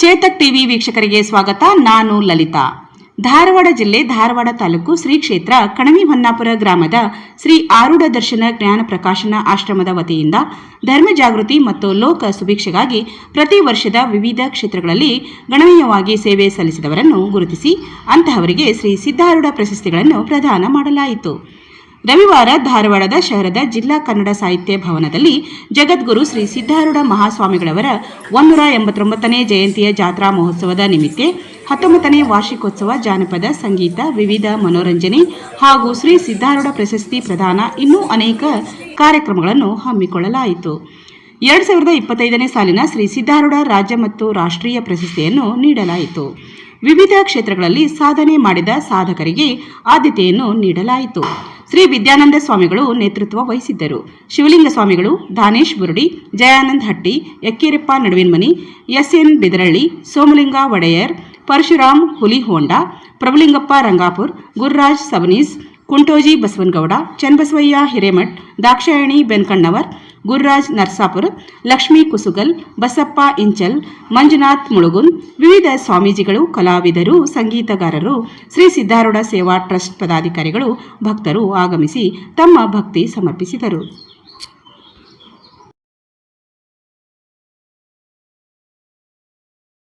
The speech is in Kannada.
ಚೇತಕ್ ಟಿವಿ ವೀಕ್ಷಕರಿಗೆ ಸ್ವಾಗತ. ನಾನು ಲಲಿತಾ. ಧಾರವಾಡ ಜಿಲ್ಲೆ ಧಾರವಾಡ ತಾಲೂಕು ಶ್ರೀ ಕ್ಷೇತ್ರ ಕಣವಿ ಹೊನ್ನಾಪುರ ಗ್ರಾಮದ ಶ್ರೀ ಆರೂಢ ದರ್ಶನ ಜ್ಞಾನ ಪ್ರಕಾಶನ ಆಶ್ರಮದ ವತಿಯಿಂದ ಧರ್ಮ ಜಾಗೃತಿ ಮತ್ತು ಲೋಕ ಸುಭಿಕ್ಷೆಗಾಗಿ ಪ್ರತಿ ವರ್ಷದ ವಿವಿಧ ಕ್ಷೇತ್ರಗಳಲ್ಲಿ ಗಣನೀಯವಾಗಿ ಸೇವೆ ಸಲ್ಲಿಸಿದವರನ್ನು ಗುರುತಿಸಿ, ಅಂತಹವರಿಗೆ ಶ್ರೀ ಸಿದ್ಧಾರೂಢ ಪ್ರಶಸ್ತಿಗಳನ್ನು ಪ್ರದಾನ ಮಾಡಲಾಯಿತು. ರವಿವಾರ ಧಾರವಾಡದ ಶಹರದ ಜಿಲ್ಲಾ ಕನ್ನಡ ಸಾಹಿತ್ಯ ಭವನದಲ್ಲಿ ಜಗದ್ಗುರು ಶ್ರೀ ಸಿದ್ಧಾರೂಢ ಮಹಾಸ್ವಾಮಿಗಳವರ ಒಂದೂರ ಎಂಬತ್ತೊಂಬತ್ತನೇ ಜಯಂತಿಯ ಜಾತ್ರಾ ಮಹೋತ್ಸವದ ನಿಮಿತ್ತ ಹತ್ತೊಂಬತ್ತನೇ ವಾರ್ಷಿಕೋತ್ಸವ ಜಾನಪದ, ಸಂಗೀತ, ವಿವಿಧ ಮನೋರಂಜನೆ ಹಾಗೂ ಶ್ರೀ ಸಿದ್ಧಾರೂಢ ಪ್ರಶಸ್ತಿ ಪ್ರದಾನ ಇನ್ನೂ ಅನೇಕ ಕಾರ್ಯಕ್ರಮಗಳನ್ನು ಹಮ್ಮಿಕೊಳ್ಳಲಾಯಿತು. ಎರಡು ಸಾವಿರದ ಇಪ್ಪತ್ತೈದನೇ ಸಾಲಿನ ಶ್ರೀ ಸಿದ್ಧಾರೂಢ ರಾಜ್ಯ ಮತ್ತು ರಾಷ್ಟ್ರೀಯ ಪ್ರಶಸ್ತಿಯನ್ನು ನೀಡಲಾಯಿತು. ವಿವಿಧ ಕ್ಷೇತ್ರಗಳಲ್ಲಿ ಸಾಧನೆ ಮಾಡಿದ ಸಾಧಕರಿಗೆ ಆದ್ಯತೆಯನ್ನು ನೀಡಲಾಯಿತು. ಶ್ರೀ ವಿದ್ಯಾನಂದ ಸ್ವಾಮಿಗಳು ನೇತೃತ್ವ ವಹಿಸಿದ್ದರು. ಶಿವಲಿಂಗ ಸ್ವಾಮಿಗಳು ದಾನೇಶ್ ಬುರುಡಿ, ಜಯಾನಂದ್ ಹಟ್ಟಿ, ಯಕ್ಕೇರಪ್ಪ ನಡುವಿನ್ಮನಿ ಎಸ್ ಎನ್ ಬಿದರಳ್ಳಿ, ಸೋಮಲಿಂಗ ಒಡೆಯರ್, ಪರಶುರಾಮ್ ಹುಲಿಹೋಂಡ, ಪ್ರಭುಲಿಂಗಪ್ಪ ರಂಗಾಪುರ್, ಗುರುರಾಜ್ ಸವನೀಸ್, ಕುಂಟೋಜಿ ಬಸವನಗೌಡ, ಚನ್ನಬಸವಯ್ಯ ಹಿರೇಮಠ್, ದಾಕ್ಷಾಯಣಿ ಬೆನ್ಕಣ್ಣವರ್ ಗುರುರಾಜ್ ನರ್ಸಾಪುರ್, ಲಕ್ಷ್ಮೀ ಕುಸುಗಲ್, ಬಸಪ್ಪ ಇಂಚಲ್, ಮಂಜುನಾಥ್ ಮುಳುಗುನ್, ವಿವಿಧ ಸ್ವಾಮೀಜಿಗಳು, ಕಲಾವಿದರು, ಸಂಗೀತಗಾರರು, ಶ್ರೀ ಸಿದ್ಧಾರೂಢ ಸೇವಾ ಟ್ರಸ್ಟ್ ಪದಾಧಿಕಾರಿಗಳು, ಭಕ್ತರು ಆಗಮಿಸಿ ತಮ್ಮ ಭಕ್ತಿ ಸಮರ್ಪಿಸಿದರು.